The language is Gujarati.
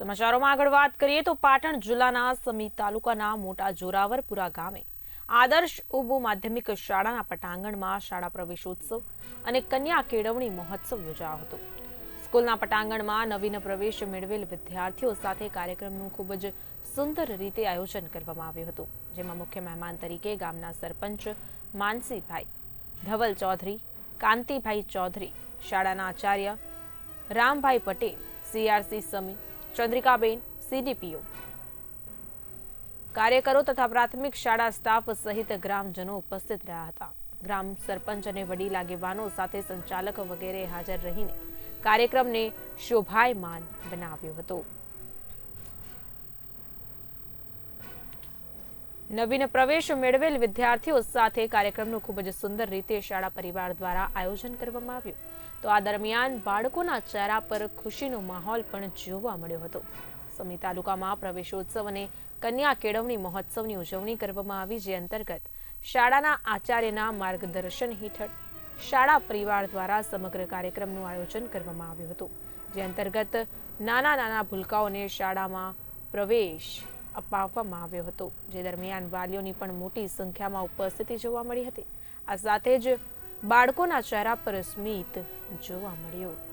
સમાચારોમાં આગળ વાત કરીએ તો પાટણ જિલ્લાના સમી તાલુકાના મોટા જોરાવરપુરા ગામે આદર્શ ઉબુ માધ્યમિક શાળાના પટાંગણમાં શાળા પ્રવેશોત્સવ અને કન્યા કેળવણી મહોત્સવ યોજાયો હતો. સ્કૂલના પટાંગણમાં નવીન પ્રવેશ મેળવેલ વિદ્યાર્થીઓ સાથે કાર્યક્રમનું ખૂબ જ સુંદર રીતે આયોજન કરવામાં આવ્યું હતું, જેમાં મુખ્ય મહેમાન તરીકે ગામના સરપંચ માનસીભાઈ ધવલ ચૌધરી, કાંતિભાઈ ચૌધરી, શાળાના આચાર્ય રામભાઈ પટેલ, સીઆરસી સમી ચંદ્રિકાબેન સીડીપીઓ કાર્યકરો તથા પ્રાથમિક શાળા સ્ટાફ સહિત ગ્રામજનો ઉપસ્થિત રહ્યા હતા. ગ્રામ સરપંચ અને વડીલ આગેવાનો સાથે સંચાલક વગેરે હાજર રહીને કાર્યક્રમને શોભાયમાન બનાવ્યો હતો. નવીન પ્રવેશ મેળવેલ વિદ્યાર્થીઓ સાથે કાર્યક્રમનું ખૂબ જ સુંદર રીતે શાળા પરિવાર દ્વારા આયોજન કરવામાં આવ્યું. તો આ દરમિયાન બાળકોના ચહેરા પર ખુશીનો માહોલ પણ જોવા મળ્યો હતો. સમી તાલુકામાં પ્રવેશોત્સવ અને કન્યા કેળવણી મહોત્સવની ઉજવણી કરવામાં આવી, જે અંતર્ગત શાળાના આચાર્યના માર્ગદર્શન હેઠળ શાળા પરિવાર દ્વારા સમગ્ર કાર્યક્રમનું આયોજન કરવામાં આવ્યું હતું. જે અંતર્ગત નાના નાના ભૂલકાઓને શાળામાં પ્રવેશ અપાવવામાં આવ્યો હતો. જે દરમિયાન વાલીઓની પણ મોટી સંખ્યામાં ઉપસ્થિતિ જોવા મળી હતી. આ સાથે જ બાળકોના ચહેરા પર સ્મિત જોવા મળ્યું.